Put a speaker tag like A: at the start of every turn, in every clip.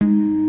A: thank you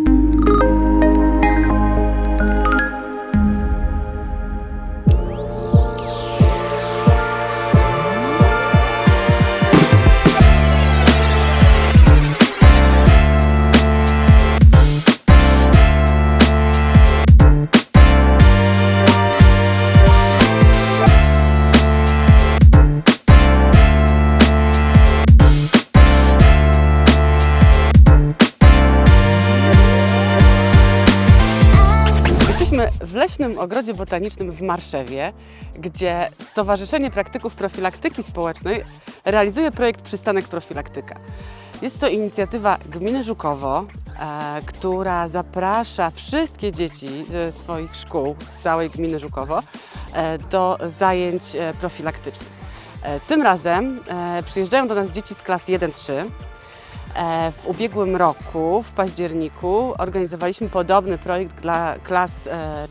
A: Jesteśmy w Leśnym Ogrodzie Botanicznym w Marszewie, gdzie Stowarzyszenie Praktyków Profilaktyki Społecznej realizuje projekt Przystanek Profilaktyka. Jest to inicjatywa gminy Żukowo, e, która zaprasza wszystkie dzieci ze swoich szkół z całej gminy Żukowo e, do zajęć e, profilaktycznych. Tym razem przyjeżdżają do nas dzieci z klas 1-3. E, W ubiegłym roku, w październiku, organizowaliśmy podobny projekt dla klas e,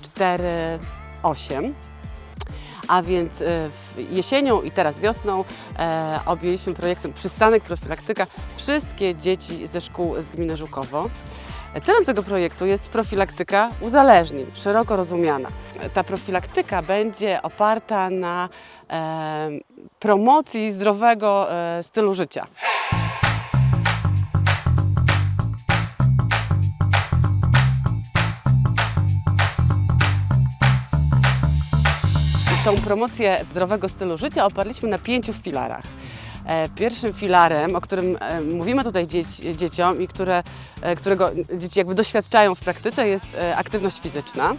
A: 4-8. A więc e, jesienią i teraz wiosną e, objęliśmy projektem Przystanek Profilaktyka wszystkie dzieci ze szkół z gminy Żukowo. E, Celem tego projektu jest profilaktyka uzależnień, szeroko rozumiana. E, Ta profilaktyka będzie oparta na e, promocji zdrowego e, stylu życia. Tą promocję zdrowego stylu życia oparliśmy na pięciu filarach. E, Pierwszym filarem, o którym e, mówimy tutaj dzieci, dzieciom i które, e, którego dzieci jakby doświadczają w praktyce, jest aktywność fizyczna.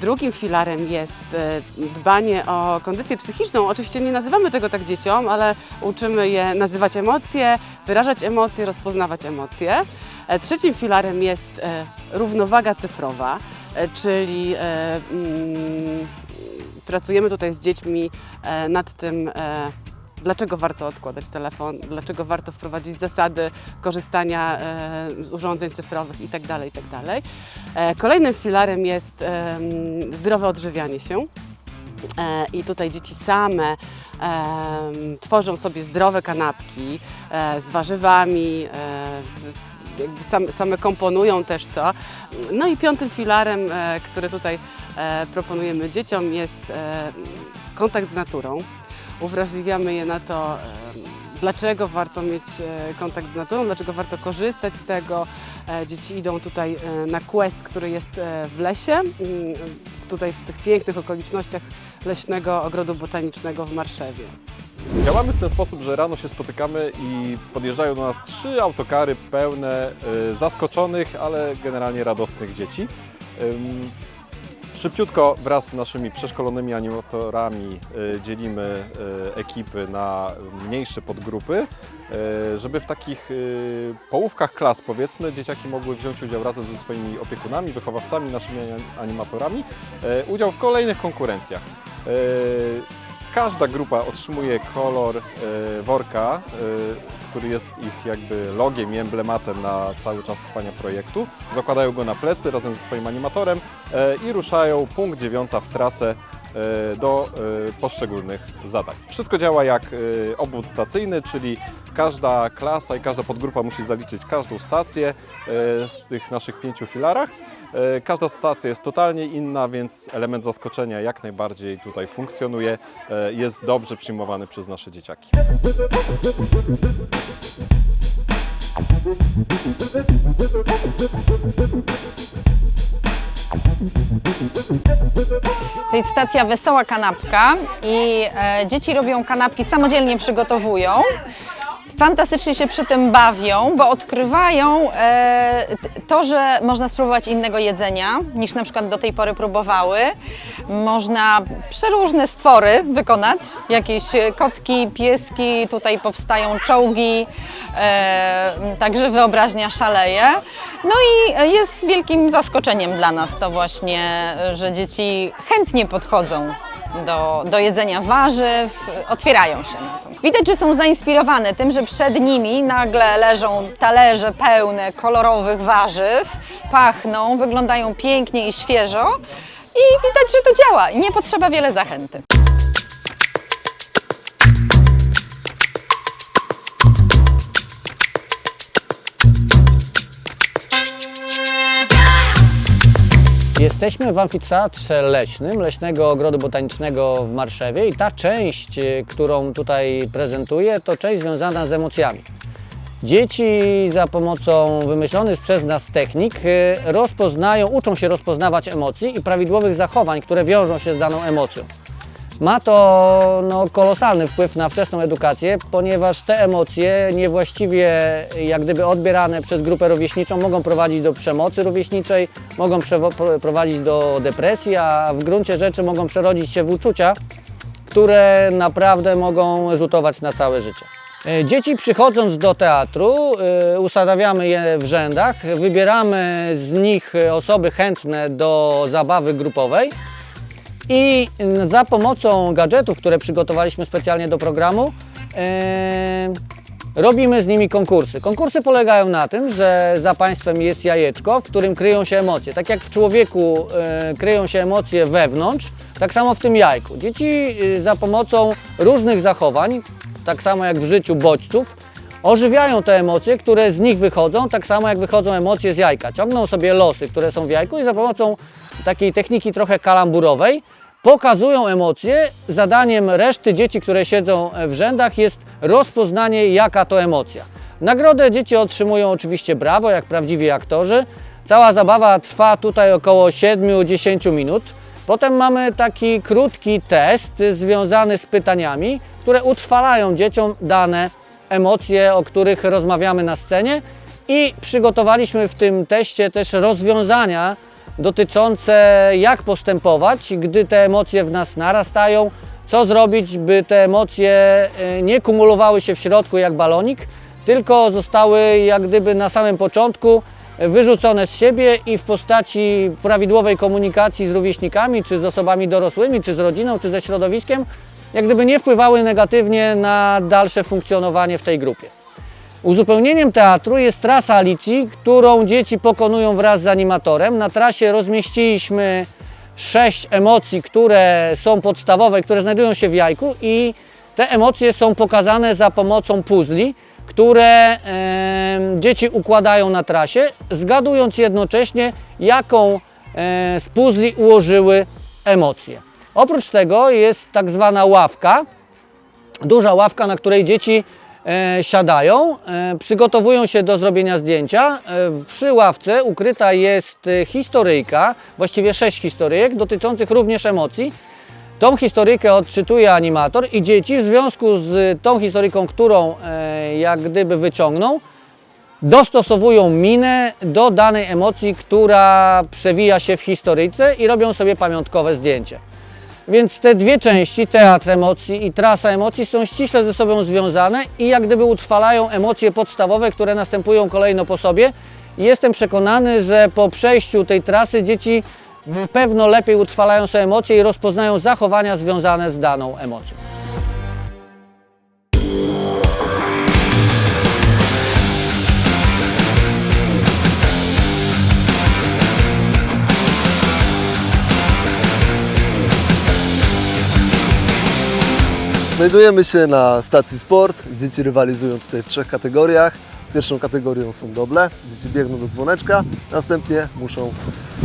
A: Drugim filarem jest dbanie o kondycję psychiczną. Oczywiście nie nazywamy tego tak dzieciom, ale uczymy je nazywać emocje, wyrażać emocje, rozpoznawać emocje. Trzecim filarem jest równowaga cyfrowa, czyli mm, pracujemy tutaj z dziećmi e, nad tym, e, dlaczego warto odkładać telefon, dlaczego warto wprowadzić zasady korzystania e, z urządzeń cyfrowych itd. itd. E, Kolejnym filarem jest zdrowe odżywianie się. I tutaj dzieci same tworzą sobie zdrowe kanapki z warzywami, same, komponują też to. No i piątym filarem, który tutaj proponujemy dzieciom jest e, kontakt z naturą. Uwrażliwiamy je na to, e, dlaczego warto mieć e, kontakt z naturą, dlaczego warto korzystać z tego. E, Dzieci idą tutaj e, na quest, który jest e, w lesie, mm, tutaj w tych pięknych okolicznościach Leśnego Ogrodu Botanicznego w Marszewie.
B: Działamy w ten sposób, że rano się spotykamy i podjeżdżają do nas trzy autokary pełne zaskoczonych, ale generalnie radosnych dzieci. Szybciutko wraz z naszymi przeszkolonymi animatorami y, dzielimy y, ekipy na mniejsze podgrupy, y, żeby w takich połówkach klas powiedzmy dzieciaki mogły wziąć udział razem ze swoimi opiekunami, wychowawcami, naszymi ani- animatorami, udział w kolejnych konkurencjach. Każda grupa otrzymuje kolor worka, który jest ich jakby logiem i emblematem na cały czas trwania projektu. Zakładają go na plecy razem ze swoim animatorem y, i ruszają punkt dziewiąta w trasę do y, poszczególnych zadań. Wszystko działa jak y, obwód stacyjny, czyli każda klasa i każda podgrupa musi zaliczyć każdą stację z tych naszych pięciu filarach. E, Każda stacja jest totalnie inna, więc element zaskoczenia jak najbardziej tutaj funkcjonuje, e, jest dobrze przyjmowany przez nasze dzieciaki.
C: To jest stacja Wesoła Kanapka i e, dzieci robią kanapki, samodzielnie przygotowują. Fantastycznie się przy tym bawią, bo odkrywają e, to, że można spróbować innego jedzenia niż na przykład do tej pory próbowały. Można przeróżne stwory wykonać, jakieś e, kotki, pieski, tutaj powstają czołgi, e, także wyobraźnia szaleje. No i jest wielkim zaskoczeniem dla nas to właśnie, że dzieci chętnie podchodzą do, do jedzenia warzyw, otwierają się na to. Widać, że są zainspirowane tym, że przed nimi nagle leżą talerze pełne kolorowych warzyw, pachną, wyglądają pięknie i świeżo i widać, że to działa. Nie potrzeba wiele zachęty.
D: Jesteśmy w amfiteatrze leśnym Leśnego Ogrodu Botanicznego w Marszewie i ta część, y, którą tutaj prezentuję, to część związana z emocjami. Dzieci za pomocą wymyślonych przez nas technik y, rozpoznają, uczą się rozpoznawać emocji i prawidłowych zachowań, które wiążą się z daną emocją. Ma to no, kolosalny wpływ na wczesną edukację, ponieważ te emocje niewłaściwie jak gdyby odbierane przez grupę rówieśniczą mogą prowadzić do przemocy rówieśniczej, mogą prowadzić do depresji, a w gruncie rzeczy mogą przerodzić się w uczucia, które naprawdę mogą rzutować na całe życie. E, Dzieci przychodząc do teatru, e, ustawiamy je w rzędach, wybieramy z nich osoby chętne do zabawy grupowej i mm, za pomocą gadżetów, które przygotowaliśmy specjalnie do programu, e, robimy z nimi konkursy. Konkursy polegają na tym, że za państwem jest jajeczko, w którym kryją się emocje. Tak jak w człowieku e, kryją się emocje wewnątrz, tak samo w tym jajku. Dzieci za pomocą różnych zachowań, tak samo jak w życiu bodźców, ożywiają te emocje, które z nich wychodzą, tak samo jak wychodzą emocje z jajka. Ciągną sobie losy, które są w jajku i za pomocą takiej techniki trochę kalamburowej pokazują emocje. Zadaniem reszty dzieci, które siedzą w rzędach jest rozpoznanie jaka to emocja. Nagrodę dzieci otrzymują oczywiście brawo, jak prawdziwi aktorzy. Cała zabawa trwa tutaj około 7-10 minut. Potem mamy taki krótki test związany z pytaniami, które utrwalają dzieciom dane emocje, o których rozmawiamy na scenie i przygotowaliśmy w tym teście też rozwiązania dotyczące jak postępować, gdy te emocje w nas narastają, co zrobić, by te emocje e, nie kumulowały się w środku jak balonik, tylko zostały jak gdyby na samym początku wyrzucone z siebie i w postaci prawidłowej komunikacji z rówieśnikami, czy z osobami dorosłymi, czy z rodziną, czy ze środowiskiem, jak gdyby nie wpływały negatywnie na dalsze funkcjonowanie w tej grupie. Uzupełnieniem teatru jest trasa Alicji, którą dzieci pokonują wraz z animatorem. Na trasie rozmieściliśmy sześć emocji, które są podstawowe, które znajdują się w jajku i te emocje są pokazane za pomocą puzli, które em, dzieci układają na trasie, zgadując jednocześnie, jaką e, z puzli ułożyły emocje. Oprócz tego jest tak zwana ławka, duża ławka, na której dzieci e, siadają, e, przygotowują się do zrobienia zdjęcia. E, przy ławce ukryta jest e, historyjka, właściwie sześć historyjek dotyczących również emocji. Tą historyjkę odczytuje animator i dzieci w związku z tą historyjką, którą e, jak gdyby wyciągną, dostosowują minę do danej emocji, która przewija się w historyjce i robią sobie pamiątkowe zdjęcie. Więc te dwie części, teatr emocji i trasa emocji, są ściśle ze sobą związane i jak gdyby utrwalają emocje podstawowe, które następują kolejno po sobie. Jestem przekonany, że po przejściu tej trasy dzieci pewno lepiej utrwalają sobie emocje i rozpoznają zachowania związane z daną emocją.
E: Znajdujemy się na stacji sport. Dzieci rywalizują tutaj w trzech kategoriach. Pierwszą kategorią są doble. Dzieci biegną do dzwoneczka, następnie muszą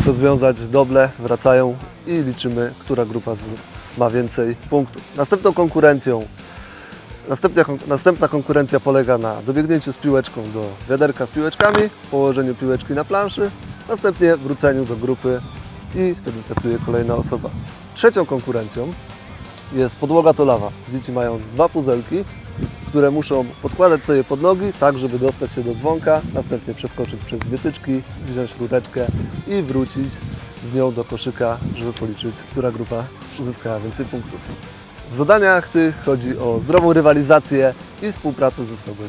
E: rozwiązać doble, wracają i liczymy, która grupa ma więcej punktów. Następną konkurencją Następna, następna konkurencja polega na dobiegnięciu z piłeczką do wiaderka z piłeczkami, położeniu piłeczki na planszy, następnie wróceniu do grupy i wtedy startuje kolejna osoba. Trzecią konkurencją jest podłoga to lawa. Dzieci mają dwa puzelki, które muszą podkładać sobie pod nogi, tak żeby dostać się do dzwonka, następnie przeskoczyć przez wytyczki, wziąć rureczkę i wrócić z nią do koszyka, żeby policzyć, która grupa uzyskała więcej punktów. W zadaniach tych chodzi o zdrową rywalizację i współpracę ze sobą.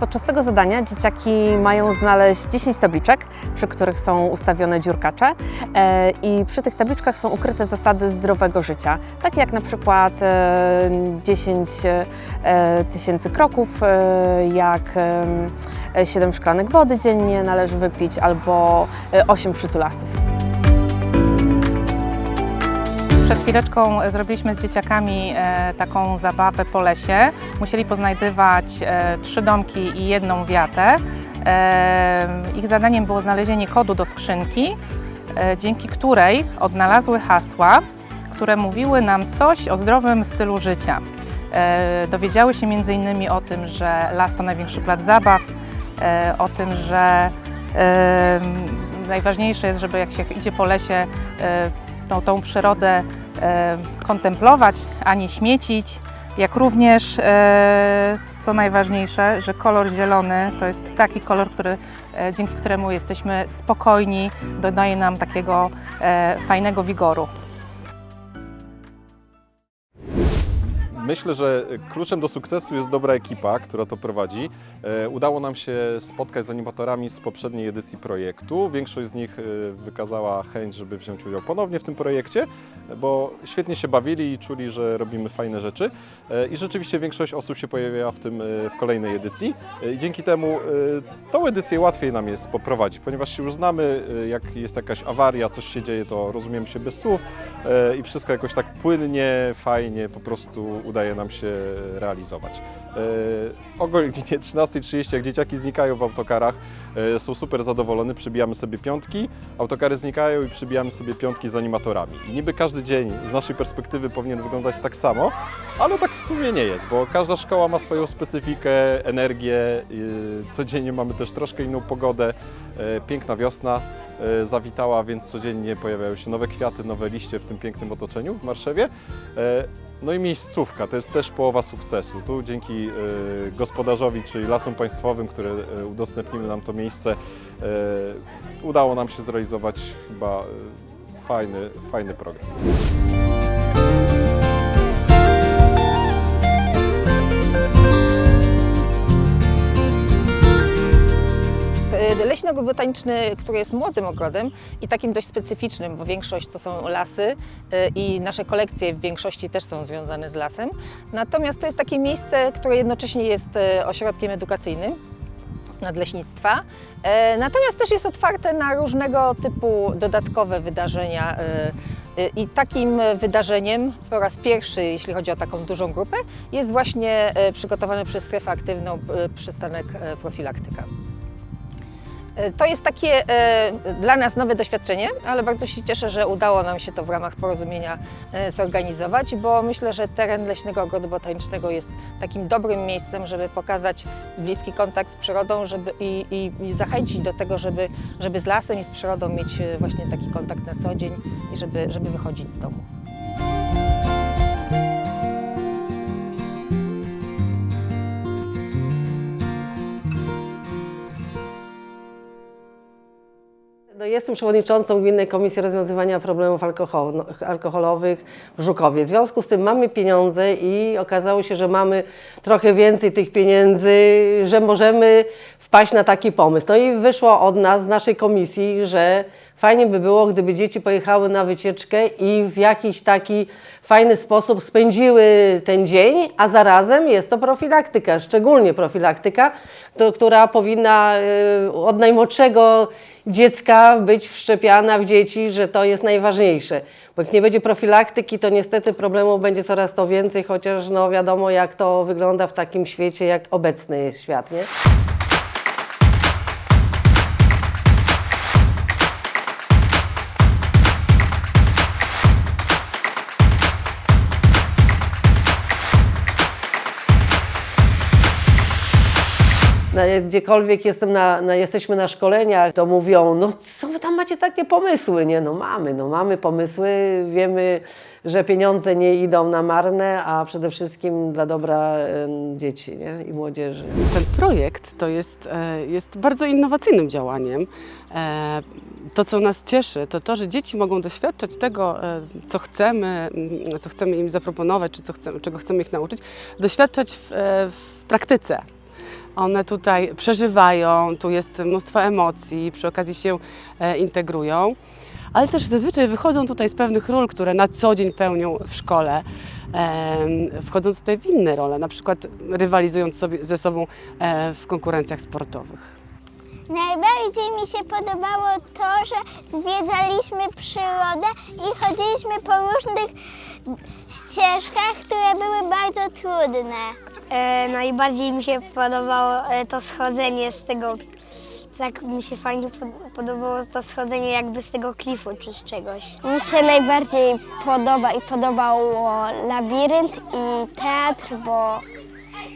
F: Podczas tego zadania dzieciaki mają znaleźć 10 tabliczek, przy których są ustawione dziurkacze e, i przy tych tabliczkach są ukryte zasady zdrowego życia, takie jak na przykład e, 10 e, tysięcy kroków, e, jak e, 7 szklanek wody dziennie należy wypić albo e, 8 przytulasów.
G: Przed chwileczką zrobiliśmy z dzieciakami e, taką zabawę po lesie. Musieli poznajdywać e, trzy domki i jedną wiatę. E, ich zadaniem było znalezienie kodu do skrzynki, dzięki której odnalazły hasła, które mówiły nam coś o zdrowym stylu życia. Dowiedziały się m.in. o tym, że las to największy plac zabaw, o tym, że najważniejsze jest, żeby jak się idzie po lesie, tą, tą przyrodę e, kontemplować, a nie śmiecić. Jak również, e, co najważniejsze, że kolor zielony to jest taki kolor, który, e, dzięki któremu jesteśmy spokojni, dodaje nam takiego fajnego wigoru.
B: Myślę, że kluczem do sukcesu jest dobra ekipa, która to prowadzi. E, Udało nam się spotkać z animatorami z poprzedniej edycji projektu. Większość z nich e, wykazała chęć, żeby wziąć udział ponownie w tym projekcie, bo świetnie się bawili i czuli, że robimy fajne rzeczy. E, I rzeczywiście większość osób się pojawiła w tym w kolejnej edycji. I dzięki temu tą edycję łatwiej nam jest poprowadzić, ponieważ się już znamy, jak jest jakaś awaria, coś się dzieje, to rozumiemy się bez słów i wszystko jakoś tak płynnie, fajnie po prostu udaje nam się realizować. E, O godzinie 13.30, jak dzieciaki znikają w autokarach, są super zadowolone, przybijamy sobie piątki, autokary znikają i przybijamy sobie piątki z animatorami. I niby każdy dzień z naszej perspektywy powinien wyglądać tak samo, ale tak w sumie nie jest, bo każda szkoła ma swoją specyfikę, energię, e, codziennie mamy też troszkę inną pogodę, E, piękna wiosna e, zawitała, więc codziennie pojawiają się nowe kwiaty, nowe liście w tym pięknym otoczeniu w Marszewie. E, No i miejscówka, to jest też połowa sukcesu. Tu dzięki e, gospodarzowi, czyli Lasom Państwowym, które e, udostępniły nam to miejsce, e, udało nam się zrealizować chyba e, fajny, fajny program.
C: E, Leśny ogród który jest młodym ogrodem i takim dość specyficznym, bo większość to są lasy i nasze kolekcje w większości też są związane z lasem. Natomiast to jest takie miejsce, które jednocześnie jest ośrodkiem edukacyjnym nadleśnictwa. E, Natomiast też jest otwarte na różnego typu dodatkowe wydarzenia. e, e, I takim wydarzeniem po raz pierwszy, jeśli chodzi o taką dużą grupę, jest właśnie przygotowany przez strefę aktywną przystanek profilaktyka. E, To jest takie e, dla nas nowe doświadczenie, ale bardzo się cieszę, że udało nam się to w ramach porozumienia e, zorganizować, bo myślę, że teren Leśnego Ogrodu Botanicznego jest takim dobrym miejscem, żeby pokazać bliski kontakt z przyrodą żeby, i, i, i zachęcić do tego, żeby, żeby z lasem i z przyrodą mieć właśnie taki kontakt na co dzień i żeby, żeby wychodzić z domu.
H: Jestem przewodniczącą Gminnej Komisji Rozwiązywania Problemów alkohol- Alkoholowych w Żukowie. W związku z tym mamy pieniądze i okazało się, że mamy trochę więcej tych pieniędzy, że możemy wpaść na taki pomysł. No i wyszło od nas, z naszej komisji, że fajnie by było, gdyby dzieci pojechały na wycieczkę i w jakiś taki fajny sposób spędziły ten dzień, a zarazem jest to profilaktyka, szczególnie profilaktyka, to, która powinna y, od najmłodszego dziecka być wszczepiana w dzieci, że to jest najważniejsze. Bo jak nie będzie profilaktyki, to niestety problemów będzie coraz to więcej, chociaż no wiadomo jak to wygląda w takim świecie, jak obecny jest świat, nie? Gdziekolwiek jestem na, na, jesteśmy na szkoleniach, to mówią, no co wy tam macie takie pomysły? Nie, no mamy, no mamy pomysły, wiemy, że pieniądze nie idą na marne, a przede wszystkim dla dobra dzieci nie? i młodzieży.
A: Ten projekt to jest, e, jest bardzo innowacyjnym działaniem. E, To, co nas cieszy, to to, że dzieci mogą doświadczać tego, e, co chcemy, co chcemy im zaproponować, czy co chcemy, czego chcemy ich nauczyć, doświadczać w, w praktyce. One tutaj przeżywają, tu jest mnóstwo emocji, przy okazji się e, integrują, ale też zazwyczaj wychodzą tutaj z pewnych ról, które na co dzień pełnią w szkole, wchodząc tutaj w inne role, na przykład rywalizując sobie ze sobą e, w konkurencjach sportowych.
I: Najbardziej mi się podobało to, że zwiedzaliśmy przyrodę i chodziliśmy po różnych ścieżkach, które były bardzo trudne.
J: E, najbardziej mi się podobało e, to schodzenie z tego, tak mi się fajnie pod- podobało to schodzenie jakby z tego klifu czy z czegoś.
I: Mi się najbardziej podoba i podobało labirynt i teatr, bo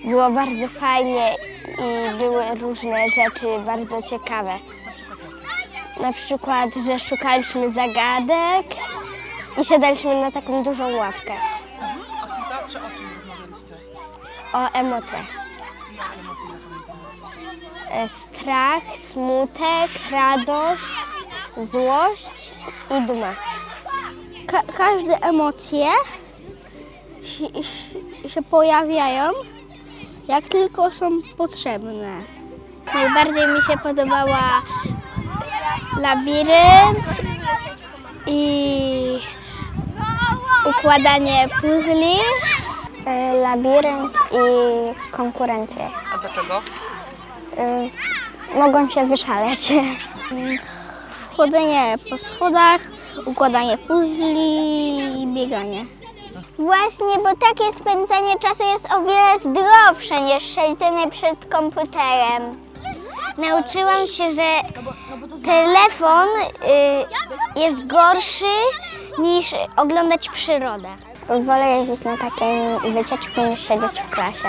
I: było bardzo fajnie i były różne rzeczy bardzo ciekawe. Na przykład, że szukaliśmy zagadek i siadaliśmy na taką dużą ławkę.
A: A w tym teatrze o czym rozmawialiście?
I: O emocjach.
A: Jakie emocje zapamiętałeś?
I: E, Strach, smutek, radość, złość i duma. każde emocje się, się- się pojawiają, jak tylko są potrzebne. Najbardziej mi się podobała labirynt i układanie puzli. E, Labirynt i konkurencje.
A: A dlaczego?
I: Y, mogą się wyszaleć. Wchodzenie po schodach, układanie puzli i bieganie. Właśnie, bo takie spędzanie czasu jest o wiele zdrowsze niż siedzenie przed komputerem. Nauczyłam się, że telefon y, jest gorszy niż oglądać przyrodę. Wolę jeździć na takie wycieczki niż siedzieć w klasie.